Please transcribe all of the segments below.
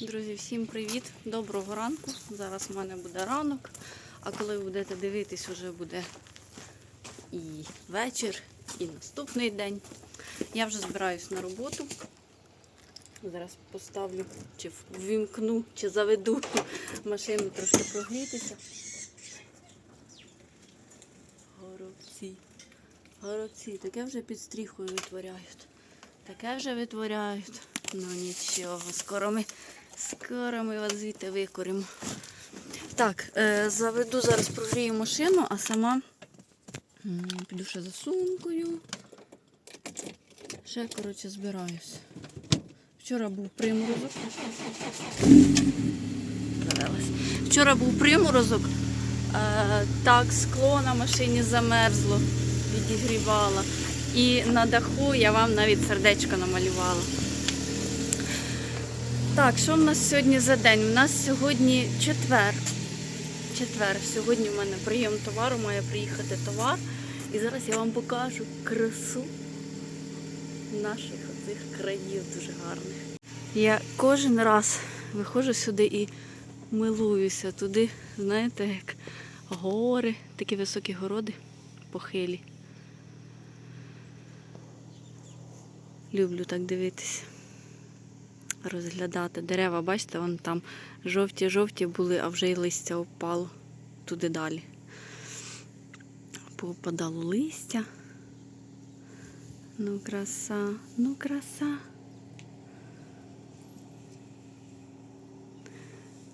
Друзі, всім привіт! Доброго ранку. Зараз у мене буде ранок, а коли ви будете дивитись, вже буде і вечір, і наступний день. Я вже збираюсь на роботу. Зараз поставлю, чи ввімкну, чи заведу машину трошки прогрітися. Горобці. Горобці, таке вже під стріхою витворяють. Таке вже витворяють. Ну нічого, скоро ми, скоро ми вас звідти викоримо. Так, е, заведу зараз прогрію машину, а сама піду ще за сумкою. Ще, коротше, збираюсь. Вчора був приморозок. Вчора був приморозок. Е, так, скло на машині замерзло, відігрівала. І на даху я вам навіть сердечко намалювала. Так, що в нас сьогодні за день? У нас сьогодні четвер. Четвер. Сьогодні в мене прийом товару, має приїхати товар. І зараз я вам покажу красу наших оцих країв дуже гарних. Я кожен раз виходжу сюди і милуюся туди, знаєте, як гори, такі високі городи похилі. Люблю так дивитися, розглядати дерева. Бачите, вон там жовті-жовті були, а вже й листя впало туди далі. Попадало листя. Ну, краса, ну краса.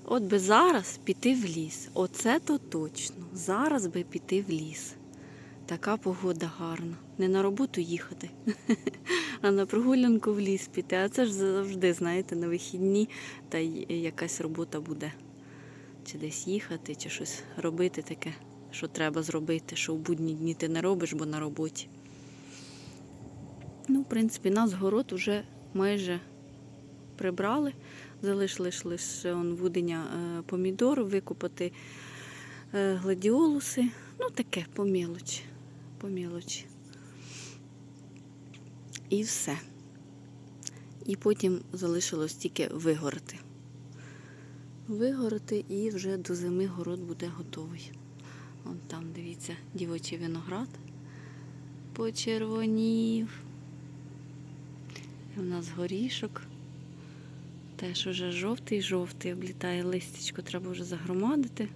От би зараз піти в ліс. Оце то точно. Зараз би піти в ліс. Така погода гарна. Не на роботу їхати, а на прогулянку в ліс піти. А це ж завжди, знаєте, на вихідні та якась робота буде. Чи десь їхати, чи щось робити таке, що треба зробити, що в будні дні ти не робиш, бо на роботі. Ну, в принципі, нас город уже майже прибрали. Залишилось лише вудення е, помідор, викопати е, гладіолуси. Ну, таке по мілочі. По мілочі. І все. І потім залишилось тільки вигорати. Вигорати і вже до зими город буде готовий. Вон там, дивіться, дівочий виноград почервонів. У нас горішок. Теж уже жовтий-жовтий, облітає листячко, треба вже загромадити.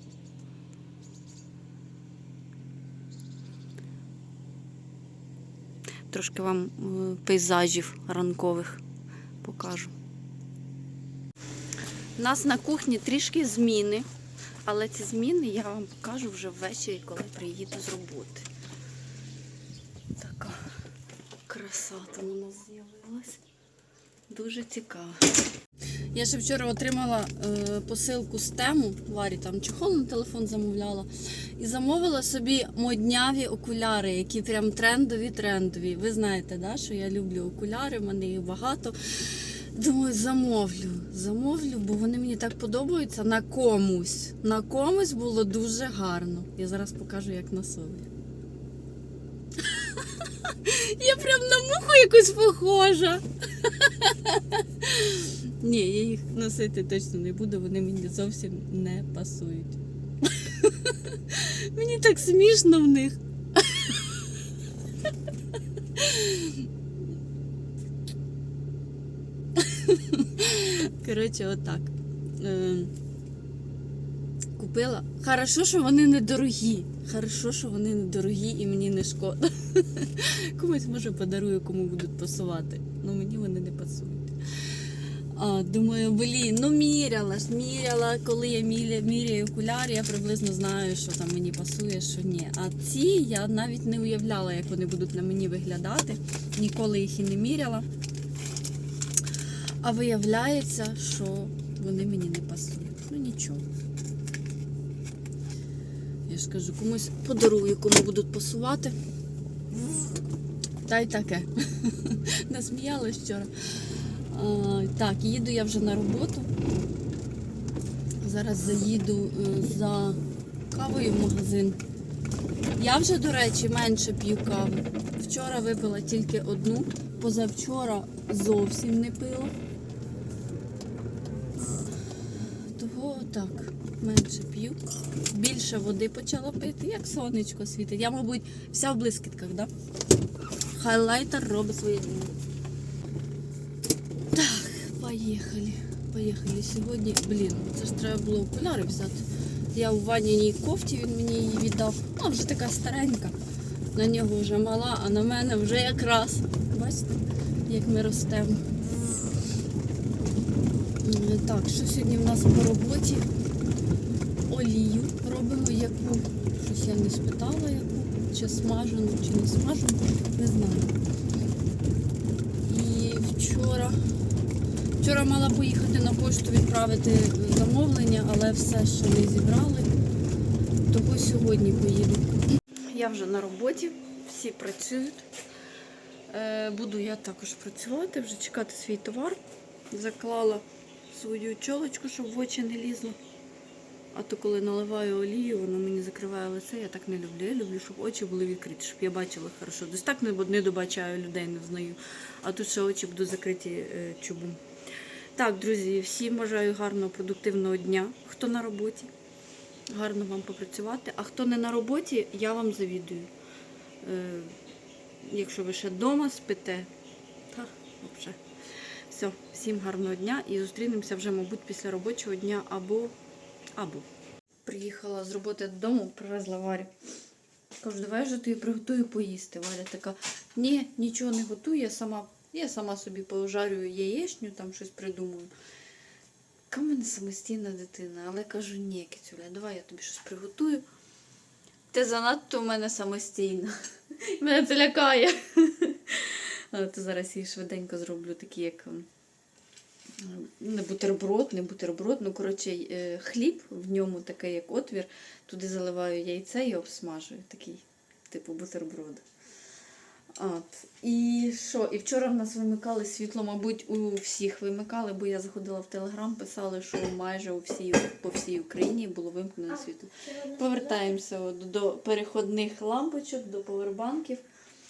Трошки вам е, пейзажів ранкових покажу. У нас на кухні трішки зміни, але ці зміни я вам покажу вже ввечері, коли приїду з роботи. Така краса там у нас з'явилась. Дуже цікаво. Я ще вчора отримала е, посилку з тему. Варі там чохол на телефон замовляла. І замовила собі модняві окуляри, які прям трендові, трендові. Ви знаєте, да, що я люблю окуляри, в мене їх багато. Думаю, замовлю. Замовлю, бо вони мені так подобаються на комусь. На комусь було дуже гарно. Я зараз покажу, як на собі. Я прям на муху якусь похожа. Ні, я їх носити точно не буду, вони мені зовсім не пасують. Мені так смішно в них. Коротше, отак. Е, Купила. Хорошо, що вони недорогі. Хорошо, що вони недорогі і мені не шкода. Комусь може подарую, кому будуть пасувати. Ну мені вони не пасують. А, думаю, блін, ну міряла ж, міряла, коли я міря, міряю окуляри, я приблизно знаю, що там мені пасує, що ні. А ці я навіть не уявляла, як вони будуть на мені виглядати. Ніколи їх і не міряла. А виявляється, що вони мені не пасують. Ну нічого. Я ж кажу, комусь подарую, кому будуть пасувати. Та й таке. Насміялась вчора. А, так, їду я вже на роботу. Зараз заїду е, за кавою в магазин. Я вже, до речі, менше п'ю кави. Вчора випила тільки одну, позавчора зовсім не пила. По так, менше п'ю. Більше води почала пити, як сонечко світить. Я, мабуть, вся в блискітках, да? Хайлайтер робить своє діло. Так, поїхали. Поїхали сьогодні. Блін, це ж треба було окуляри взяти. Я у ванній кофті він мені її віддав. Вона вже така старенька. На нього вже мала, а на мене вже якраз. Бачите, як ми ростемо. Так, що сьогодні в нас по роботі? Олію робимо яку. Щось я не спитала яку. Чи смажену, чи не смажену, не знаю. І вчора. Вчора мала поїхати на пошту відправити замовлення, але все ще не зібрали. Того сьогодні поїду. Я вже на роботі, всі працюють. Е, Буду я також працювати, вже чекати свій товар. Заклала свою чолочку, щоб в очі не лізло. А то коли наливаю олію, воно мені закриває лице, я так не люблю. Я люблю, щоб очі були відкриті, щоб я бачила хорошо. Десь так не, добачаю людей, не взнаю. А тут ще очі будуть закриті е, чубом. Так, друзі, всім бажаю гарного, продуктивного дня. Хто на роботі, гарно вам попрацювати. А хто не на роботі, я вам завідую. Е, якщо ви ще вдома спите, та взагалі. Все, всім гарного дня і зустрінемося вже, мабуть, після робочого дня або. або. Приїхала з роботи додому, привезла Варю. Кажу, давай же тобі приготую поїсти. Валя така, ні, нічого не готую, я сама, я сама собі пожарюю яєчню, там щось придумаю. Яка в мене самостійна дитина, але кажу, ні, Кицюля, давай я тобі щось приготую. Ти занадто в мене самостійна. Мене це лякає. То зараз їй швиденько зроблю такі, як не бутерброд, не бутерброд, ну коротше, е, хліб, в ньому такий як отвір, туди заливаю яйце і обсмажую, такий, типу бутерброд. От. І що? І вчора в нас вимикали світло, мабуть, у всіх вимикали, бо я заходила в Телеграм, писали, що майже у всій, по всій Україні було вимкнено світло. Повертаємося до переходних лампочок, до повербанків.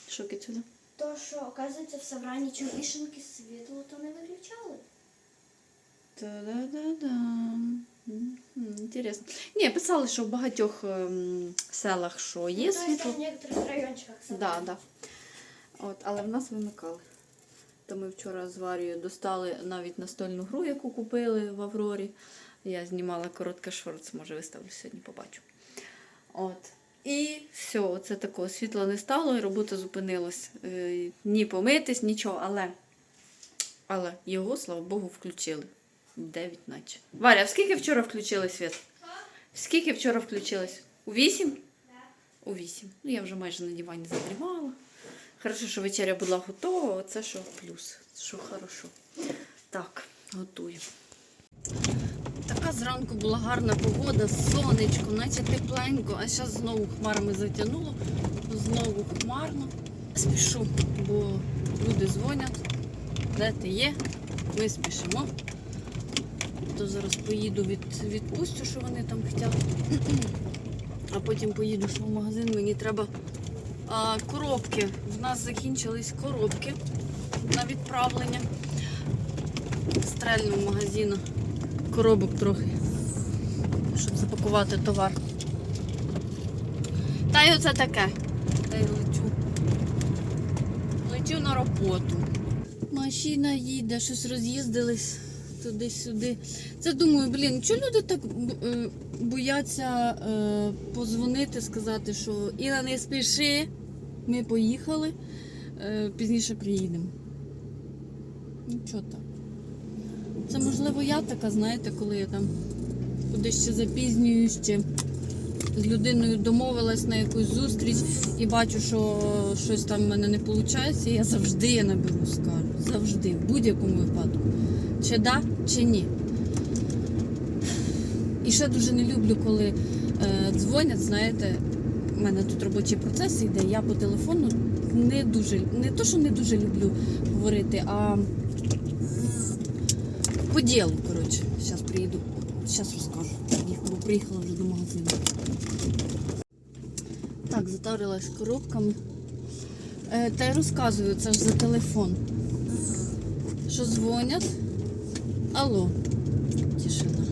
Що Кицюля? То, що, оказується, в Саврані вішенки світло, то не виключали. Та-да-да-да. Інтересно. Ні, писали, що в багатьох ем, селах що є Ну, світло. в некоторых райончиках Да, да. От, але в нас вимикали. То ми вчора з Варією достали навіть настольну гру, яку купили в Аврорі. Я знімала коротке шорт, може виставлю сьогодні, побачу. От. І все, це такого світла не стало, і робота зупинилась. Е, ні помитись, нічого, але, але його, слава Богу, включили. 9 наче. Варя, а скільки вчора включили світ? В скільки вчора включилось? У 8? У 8. Ну, я вже майже на дивані задрімала. Хорошо, що вечеря була готова, оце що плюс, що хорошо. Так, готую. Така зранку була гарна погода, сонечко, наче тепленько, а зараз знову хмарами затягнуло, знову хмарно. Спішу, бо люди дзвонять, де ти є, ми спішимо. То зараз поїду від, відпустю, що вони там хочуть. А потім поїду ще в магазин, мені треба а, коробки. В нас закінчились коробки на відправлення. Стрельну в магазину коробок трохи, щоб запакувати товар. Та й оце таке. Та й лечу. Лечу на роботу. Машина їде, щось роз'їздились туди-сюди. Це думаю, блін, чого люди так е, бояться е, позвонити, сказати, що Іна не спіши, ми поїхали, е, пізніше приїдемо. Нічого так. Це можливо я така, знаєте, коли я там кудись ще запізнююсь, чи з людиною домовилась на якусь зустріч і бачу, що щось там в мене не виходить, я завжди я наберу, скажу. Завжди, в будь-якому випадку. Чи да, чи ні. І ще дуже не люблю, коли е, дзвонять, знаєте, в мене тут робочий процес йде, я по телефону не дуже, не то, що не дуже люблю говорити, а по делу, короче. Сейчас приеду. Сейчас расскажу. Приехала уже до магазина. Так, затарилась коробками. Е, Та й розказую, це ж за телефон. Що дзвонять? Алло. Тишина.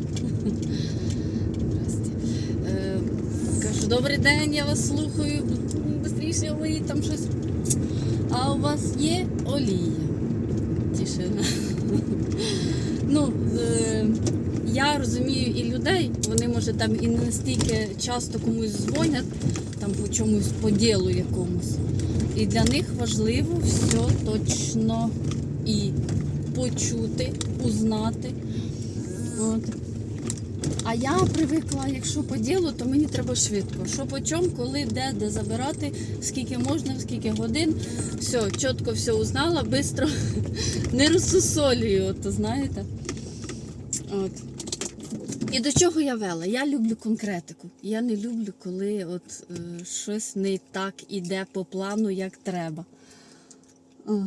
Здрасте. Е, кажу, добрий день, я вас слухаю. Бистріше говоріть там щось. А у вас є олія? Тишина. Ну, е, я розумію і людей, вони може там і не настільки часто комусь дзвонять, там по чомусь по ділу якомусь. І для них важливо все точно і почути, узнати. От. А я привикла, якщо по ділу, то мені треба швидко. Що по чому, коли, де, де забирати, скільки можна, скільки годин. Все, чітко все узнала, швидко не розсусолюю, от, знаєте. От. І до чого я вела? Я люблю конкретику. Я не люблю, коли от, е, щось не так іде по плану, як треба. О,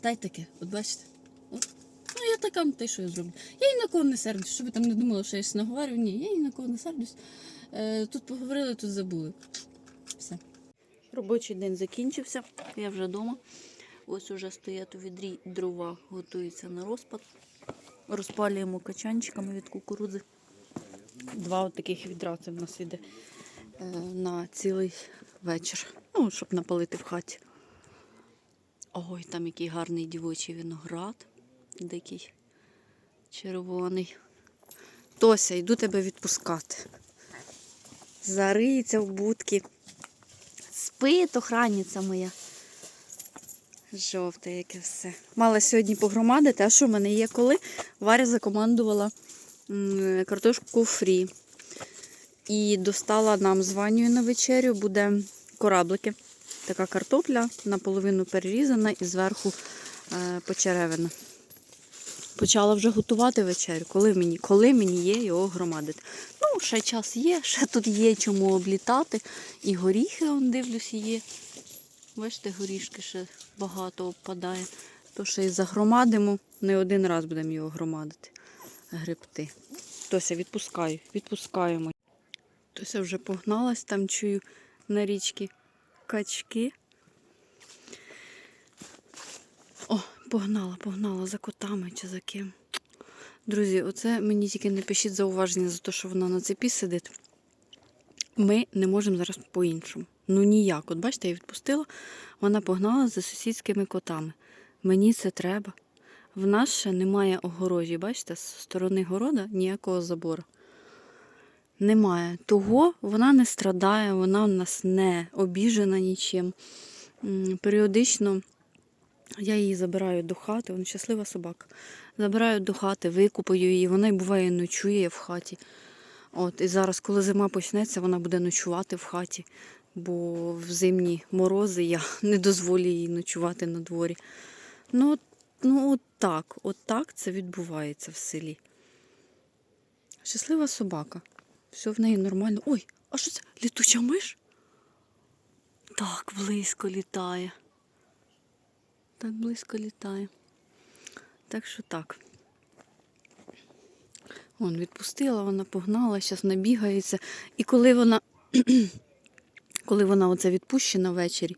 та й таке, от бачите. От. Ну, я така, те, що я зроблю. Я ні на кого не сердюсь, щоб ви там не думали, що я щось наговорю. Ні, я ні на кого не сердюсь. Е, тут поговорили, тут забули. Все. Робочий день закінчився, я вже вдома. Ось уже стоять у відрі дрова, готуються на розпад. Розпалюємо качанчиками від кукурудзи. Два таких відра в нас іде е, на цілий вечір. Ну, щоб напалити в хаті. Ой, там який гарний дівочий виноград, дикий червоний. Тося, йду тебе відпускати. Зариється в будки. Спить охранниця моя. Жовте яке все. Мала сьогодні погромадити, а що в мене є коли? Варя закомандувала картошку фрі. І достала нам з Ванею на вечерю, буде кораблики. Така картопля, наполовину перерізана і зверху е, почеревина. Почала вже готувати вечерю, коли мені, коли мені є його громадити. Ну, ще час є, ще тут є чому облітати. І горіхи, он дивлюсь, є. Бачите, горішки ще багато обпадає. То ще й загромадимо, не один раз будемо його громадити. Грибти. Тося, відпускаю, відпускаємо. Тося вже погналась, там чую на річці качки. О, погнала, погнала за котами чи за ким. Друзі, оце мені тільки не пишіть зауваження за те, що вона на цепі сидить. Ми не можемо зараз по-іншому. Ну ніяк. От бачите, я відпустила, вона погнала за сусідськими котами. Мені це треба. В нас ще немає огорожі, бачите, з сторони города ніякого забору. Немає. Того вона не страдає, вона в нас не обіжена нічим. Періодично я її забираю до хати, вона щаслива собака. Забираю до хати, викупаю її, вона й буває ночує в хаті. От, і зараз, коли зима почнеться, вона буде ночувати в хаті, бо в зимні морози я не дозволю їй ночувати на дворі. Ну, ну от так, от так це відбувається в селі. Щаслива собака. Все в неї нормально. Ой, а що це? Літуча миш? Так близько літає. Так близько літає. Так що так. Вон відпустила, вона погнала, зараз набігається. І коли вона, коли вона оце відпущена ввечері,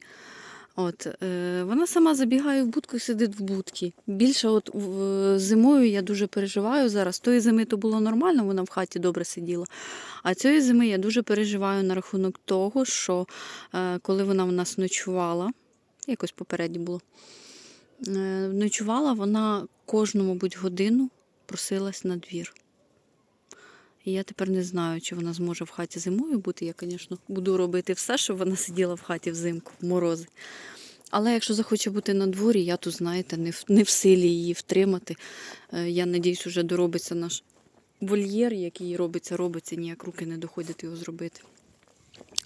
от, е, вона сама забігає в будку і сидить в будці. Більше от в- зимою я дуже переживаю зараз. Тої зими то було нормально, вона в хаті добре сиділа. А цієї зими я дуже переживаю на рахунок того, що е, коли вона в нас ночувала, якось попередньо було, е, ночувала, вона кожну, мабуть, годину просилась на двір. І я тепер не знаю, чи вона зможе в хаті зимою бути. Я, звісно, буду робити все, щоб вона сиділа в хаті взимку, в морози. Але якщо захоче бути на дворі, я тут, знаєте, не в, не в силі її втримати. Е, Я надіюсь, вже доробиться наш вольєр, який робиться, робиться, ніяк руки не доходять його зробити.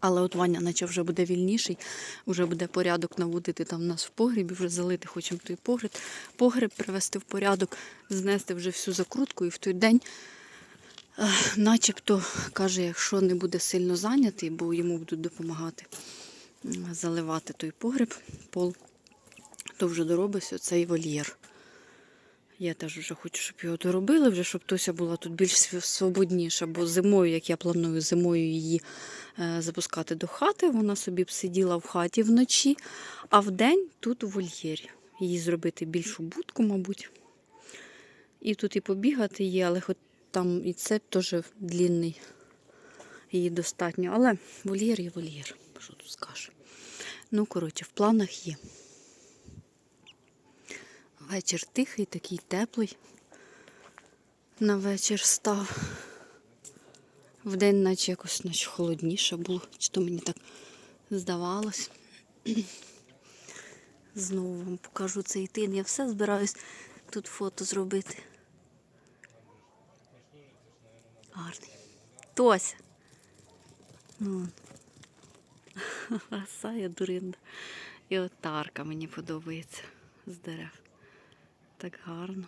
Але от Ваня, наче вже буде вільніший, вже буде порядок наводити там в нас в погрібі, вже залити хочемо той погріб, погріб привести в порядок, знести вже всю закрутку і в той день Начебто каже, якщо не буде сильно зайнятий, бо йому будуть допомагати заливати той погреб, пол, то вже доробиться цей вольєр. Я теж вже хочу, щоб його доробили, вже щоб Тося була тут більш свободніша, бо зимою, як я планую зимою її е, запускати до хати, вона собі б сиділа в хаті вночі, а вдень тут у вольєрі. Її зробити більшу будку, мабуть. І тут і побігати є, але хоч там і це теж длінний її достатньо. Але вольєр є вольєр. Що тут скажу? Ну, коротше, в планах є. Вечір тихий, такий теплий. На вечір став. Вдень наче якось наче холодніше було, чи то мені так здавалось. Знову вам покажу цей тин. Я все збираюсь тут фото зробити. Гарний. Тося. Ну. Краса я дуринда. І отарка мені подобається з дерев. Так гарно.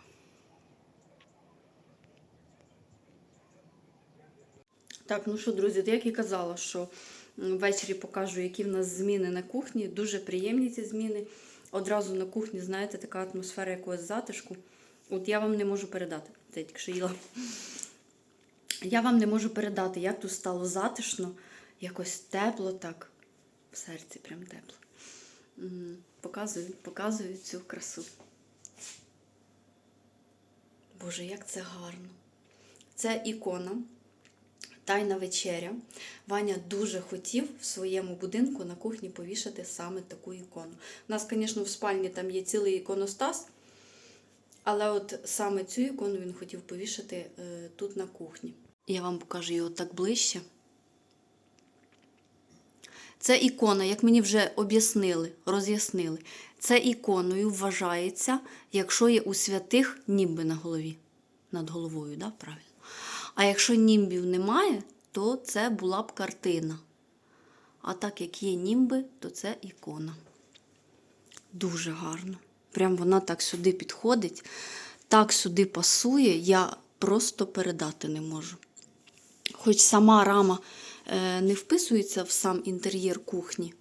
Так, ну що, друзі, як і казала, що ввечері покажу, які в нас зміни на кухні. Дуже приємні ці зміни. Одразу на кухні, знаєте, така атмосфера якогось затишку. От я вам не можу передати. Це тільки що їла. Я вам не можу передати, як тут стало затишно, якось тепло так. В серці прям тепло. Показую, показую цю красу. Боже, як це гарно. Це ікона. Тайна вечеря. Ваня дуже хотів в своєму будинку на кухні повішати саме таку ікону. У нас, звісно, в спальні там є цілий іконостас, але от саме цю ікону він хотів повішати е, тут на кухні. Я вам покажу його так ближче. Це ікона, як мені вже об'яснили, роз'яснили. Це іконою вважається, якщо є у святих німби на голові. Над головою, да? правильно? А якщо німбів немає, то це була б картина. А так як є німби, то це ікона. Дуже гарно. Прям вона так сюди підходить, так сюди пасує, я просто передати не можу. Хоч сама рама е, не вписується в сам інтер'єр кухні.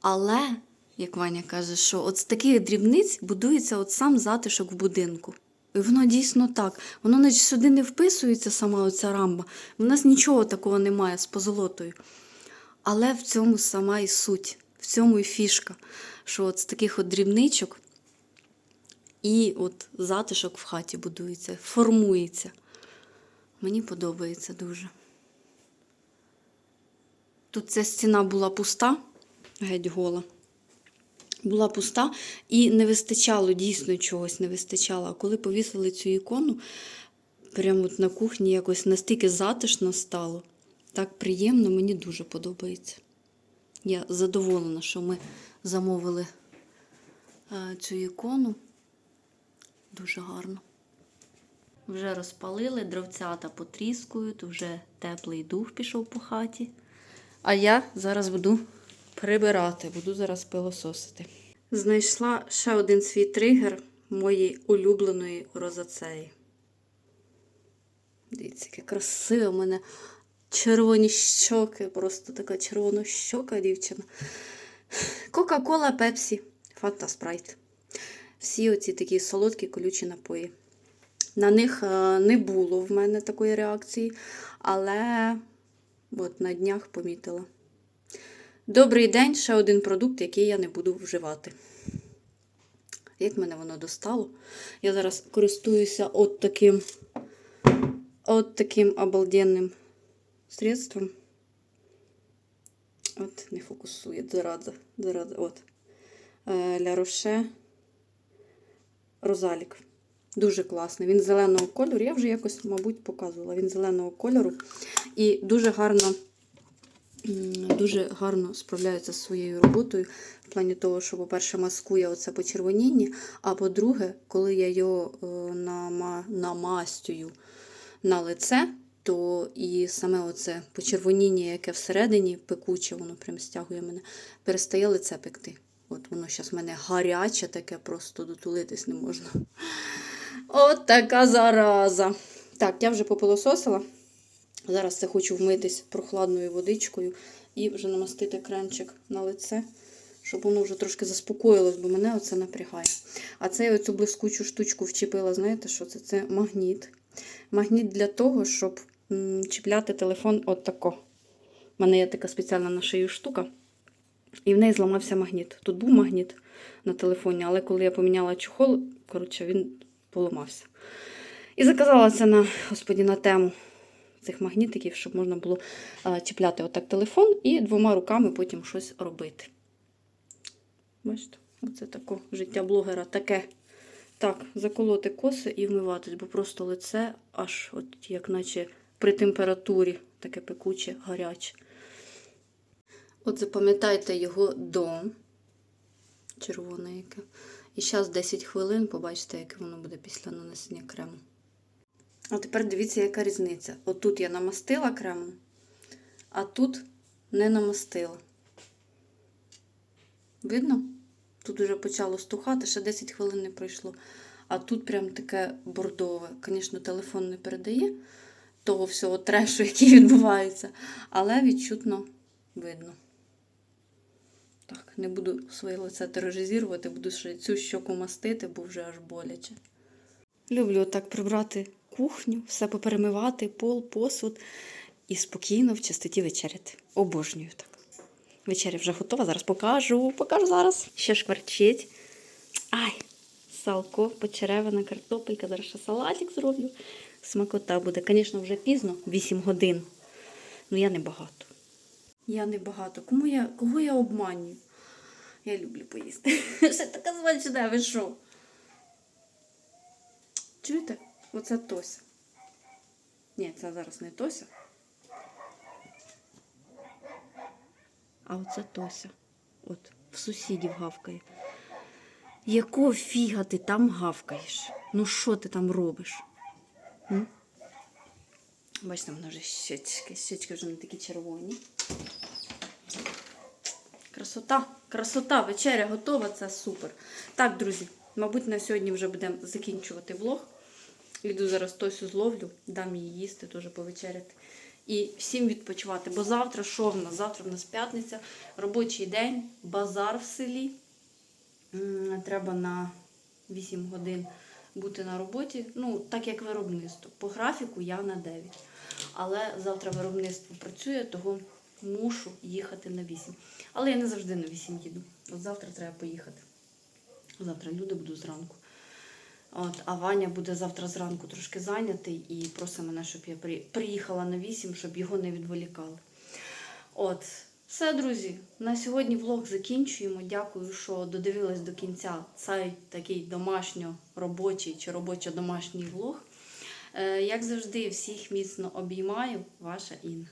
Але, як Ваня каже, що от з таких дрібниць будується от сам затишок в будинку. І воно дійсно так. Воно наче сюди не вписується сама оця рамба. У нас нічого такого немає з позолотою. Але в цьому сама і суть, в цьому і фішка, що от з таких от дрібничок і от затишок в хаті будується, формується. Мені подобається дуже. Тут ця стіна була пуста, геть гола. Була пуста і не вистачало, дійсно чогось не вистачало. А коли повісили цю ікону, прямо на кухні якось настільки затишно стало. Так приємно, мені дуже подобається. Я задоволена, що ми замовили е, цю ікону. Дуже гарно. Вже розпалили, дровцята потріскують, вже теплий дух пішов по хаті. А я зараз буду прибирати, буду зараз пилососити. Знайшла ще один свій тригер моєї улюбленої розацеї. Дивіться, яке красиве в мене червоні щоки, просто така червона щока дівчина. Кока-кола, пепсі, фанта спрайт. Всі оці такі солодкі колючі напої. На них е, не було в мене такої реакції, але от на днях помітила. Добрий день, ще один продукт, який я не буду вживати. Як мене воно достало? Я зараз користуюся от таким, от таким обалденним средством. От, не фокусує, зараза, зараза, от. Е, Ля Роше Розалік. Дуже класний. Він зеленого кольору. Я вже якось, мабуть, показувала. Він зеленого кольору. І дуже гарно, дуже гарно справляється з своєю роботою. В плані того, що, по-перше, маскує оце почервоніння, а по-друге, коли я його е, нама, намастюю на лице, то і саме оце почервоніння, яке всередині пекуче, воно прям стягує мене, перестає лице пекти. От воно зараз в мене гаряче, таке просто дотулитись не можна. От така зараза. Так, я вже попилососила. Зараз це хочу вмитись прохладною водичкою і вже намастити кремчик на лице, щоб воно вже трошки заспокоїлось, бо мене оце напрягає. А це я оцю блискучу штучку вчепила, знаєте, що це? Це магніт. Магніт для того, щоб чіпляти телефон от тако. У мене є така спеціальна на шию штука. І в неї зламався магніт. Тут був магніт на телефоні, але коли я поміняла чохол, коротше, він поламався. І заказала це на господі на тему. цих магнітиків, щоб можна було а, чіпляти отак телефон і двома руками потім щось робити. Бачите, оце таке життя блогера таке. Так, заколоти коси і вмиватись, бо просто лице аж от як наче при температурі таке пекуче, гаряче. От запам'ятайте його до червоне яке. І зараз 10 хвилин, побачите, яке воно буде після нанесення крему. А тепер дивіться, яка різниця. Отут я намастила кремом, а тут не намастила. Видно? Тут вже почало стухати, ще 10 хвилин не пройшло. А тут прям таке бордове. Звісно, телефон не передає того всього трешу, який відбувається, але відчутно видно. Так, не буду своє лице тероризувати, буду ще цю щоку мастити, бо вже аж боляче. Люблю так прибрати кухню, все поперемивати, пол, посуд і спокійно в чистоті вечеряти. Обожнюю так. Вечеря вже готова, зараз покажу, покажу зараз. Ще шкварчить. Ай, салко, почеревина, картопелька, зараз ще салатик зроблю. Смакота буде. Звісно, вже пізно, 8 годин. Ну я не багато. Я не багато. Кому я, кого я обманюю? Я люблю поїсти. Ще така смачна, ви що? Чуєте? Оце Тося. Ні, це зараз не Тося. А оце Тося. От, в сусідів гавкає. Якого фіга ти там гавкаєш? Ну що ти там робиш? М? Бачите, воно вже щечки. Щечки вже не такі червоні. Красота, красота, вечеря готова, це супер. Так, друзі, мабуть, на сьогодні вже будемо закінчувати влог. Йду зараз Тосю зловлю, дам їй їсти, теж повечеряти. І всім відпочивати. Бо завтра що в нас? Завтра в нас п'ятниця, робочий день, базар в селі. Треба на 8 годин бути на роботі. Ну, так як виробництво. По графіку я на 9. Але завтра виробництво працює, того мушу їхати на 8. Але я не завжди на 8 їду. От завтра треба поїхати. Завтра люди будуть зранку. От, а Ваня буде завтра зранку трошки зайнятий і просить мене, щоб я приїхала на 8, щоб його не відволікали. От, все, друзі. На сьогодні влог закінчуємо. Дякую, що додивились до кінця цей такий домашньо-робочий чи робочо-домашній влог. Е, як завжди, всіх міцно обіймаю, ваша Інна.